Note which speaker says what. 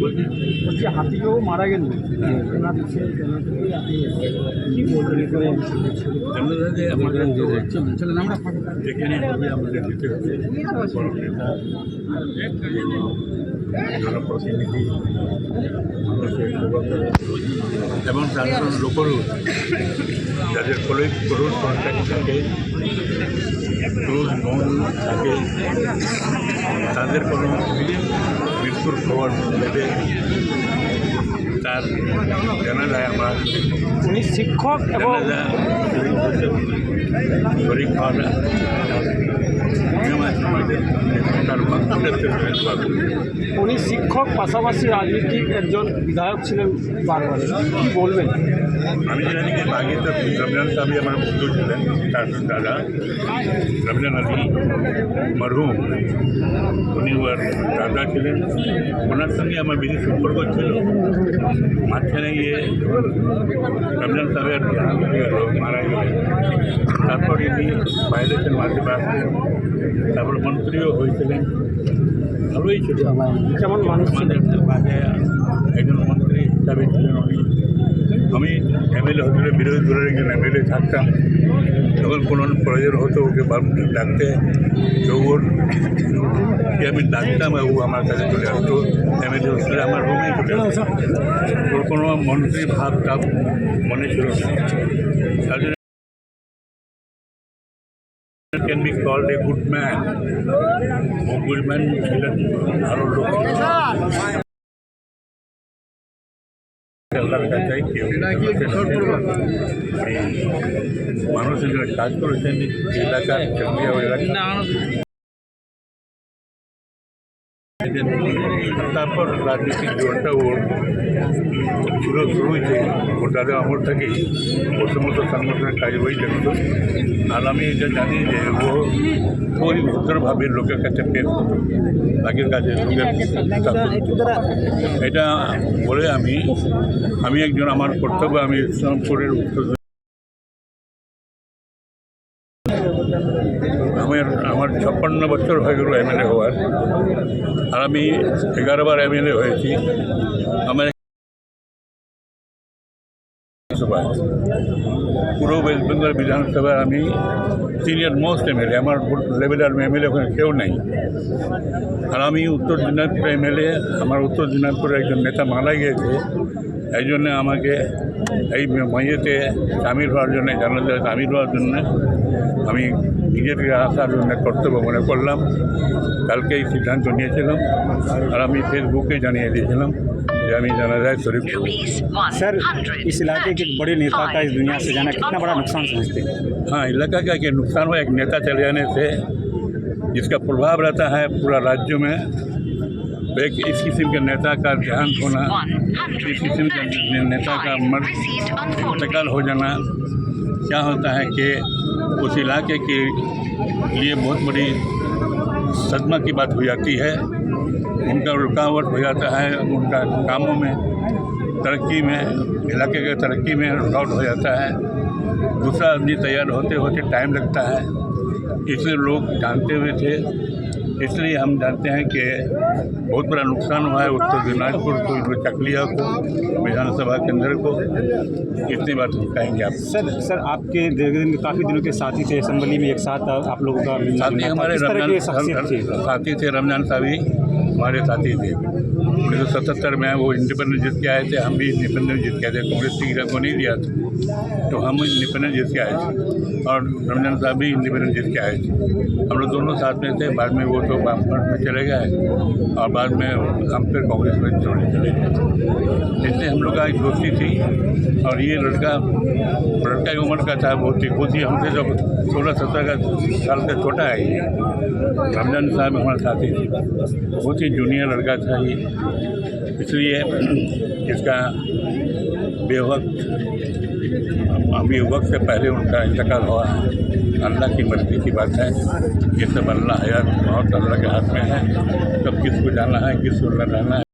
Speaker 1: বলছি হাতিকেও মারা গেল।
Speaker 2: নেতা এবং সাধারণ লোকেরও যাদের ফলে ক্লোজ কন্ট্যাক্ট থাকে ক্লোজ মন থাকে, তাদের কোনো মৃত্যুর খবর ভেবে তার জানা যায় আমরা।
Speaker 1: উনি শিক্ষক এবং
Speaker 2: শরীর খাওয়া তার
Speaker 1: উনি শিক্ষক পাশাপাশি রাজনীতিক একজন বিধায়ক ছিলেন বারবার কি বলবেন?
Speaker 2: আমি জানি যে আগে তো রমজান সাহেব আমার বন্ধু ছিলেন তার দাদা। রমজান আলী মরহুম উনি ওর দাদা ছিলেন। ওনার সঙ্গে আমার বেশি সম্পর্ক ছিল। মাঝখানে গিয়ে রমজান সাহেবের মারা গেল। তারপর ইনি ভাইলেশন মাঝে পারলেন তারপর মন্ত্রীও হয়েছিলেন। ভালোই ছিল।
Speaker 1: যেমন মানুষ
Speaker 2: আমাদের মাঝে একজন হিসাবে ছিলেন উনি আমি এমএলএ হতে বিরোধী দলের একজন এমএলএ থাকতাম। যখন কোনো প্রয়োজন হতো ওকে বাম- ডাকতে ওর আমি ডাকতাম ও আমার কাছে চলে আসতো। এমএলএ হচ্ছে আমার রুমে চলে আসতো। ওর কোনো মন্ত্রী ভাব টাব মনে ছিল না। তার জন্য can be called a good man O good man ছিলেন ভালো লোক। আল্লাহর কাছে কেউ মানুষের কাজ করেছেন এলাকার তারপর রাজনীতির জীবনটা ওর ছিল শুরু হয়েছে ওর দাদা আমর থেকেই ওর সমস্ত সাংগঠনিক কাজ ওই দেখতো আর আমি এটা জানি যে ও ওই ভদ্রভাবে লোকের কাছে হতো আগের কাছে এটা বলে আমি আমি একজন, আমার কর্তব্য আমি ইসলামপুরের উত্তর আমার আমার ছাপ্পান্ন বছর হয়ে গেল এমএলএ হওয়ার। আর আমি এগারো বার এমএলএ হয়েছি। আমার সভায় পুরো ওয়েস্ট বেঙ্গল বিধানসভায় আমি সিনিয়র মোস্ট এমএলএ আমার লেভেলের এমএলএ ওখানে কেউ নেই। আর আমি উত্তর দিনাজপুর এমএলএ আমার উত্তর দিনাজপুরের একজন নেতা মারা গিয়েছে। এই জন্য আমাকে এই মাইয়েতে সামিল হওয়ার জন্য জানাতে সামিল হওয়ার জন্য আমি নিজেকে আসার জন্য কর্তব্য মনে করলাম কালকে এই সিদ্ধান্ত নিয়েছিলাম আর আমি ফেসবুকে জানিয়ে দিয়েছিলাম যে আমি জানা যায় শরীফ করব।
Speaker 3: सर इस इलाके के बड़े नेता का इस दुनिया से जाना कितना बड़ा नुकसान समझते हैं
Speaker 2: हाँ इलाका का कि नुकसान हुआ एक नेता चले जाने से जिसका प्रभाव रहता है पूरा राज्य में एक इस किस्म के नेता का देहांत होना, इस किस्म के नेता का मर इंतकाल हो जाना, क्या होता है कि उस इलाके के लिए बहुत बड़ी सदमा की बात हो जाती है। उनका रुकावट हो जाता है, उनका कामों में, तरक्की में, इलाके के तरक्की में रुकावट हो जाता है। दूसरा आदमी तैयार होते होते टाइम लगता है। इसलिए लोग जानते हुए थे इसलिए हम जानते हैं कि बहुत बड़ा नुकसान हुआ है उत्तर दिनाजपुर को चकलिया को विधानसभा केंद्र को। इतनी बात कहेंगे आप।
Speaker 3: सर सर आपके दिन काफ़ी दिनों के साथी थे असम्बली में एक साथ आप लोगों का
Speaker 2: साथी हमारे रमज़ान साथी थे रमज़ान साहब हमारे साथी थे। उन्नीस सौ सतहत्तर में वो इंडिपेंडेंट जीत के आए थे, हम भी इंडिपेंडेंट जीत के आए थे। कांग्रेस टिकट को नहीं दिया था। तो हम इंडिपेंडेंट जीत के आए थे। और रमज़ान साहब भी इंडिपेंडेंट जीत के आए थे। हम लोग दोनों साथ में थे। बाद में वो तो वामफ्रंट में चले गए। और बाद में हम फिर कांग्रेस में छोड़े चले गए। इसलिए हम लोग का एक दोस्ती थी। और ये लड़का लड़का की उम्र का था बहुत ही बहुत ही हमसे जब सोलह सत्रह का साल का छोटा है ये। रमज़ान साहब हमारे साथी थे। बहुत ही जूनियर लड़का था ही। इसलिए इसका बेवक्त, अभी वक्त से पहले उनका इंतकाल हुआ। अल्लाह की मर्ज़ी की बात है। ये सब अल्लाह हयात बहुत अल्लाह के हाथ में है। कब किसको जाना है, किसको न रहना है।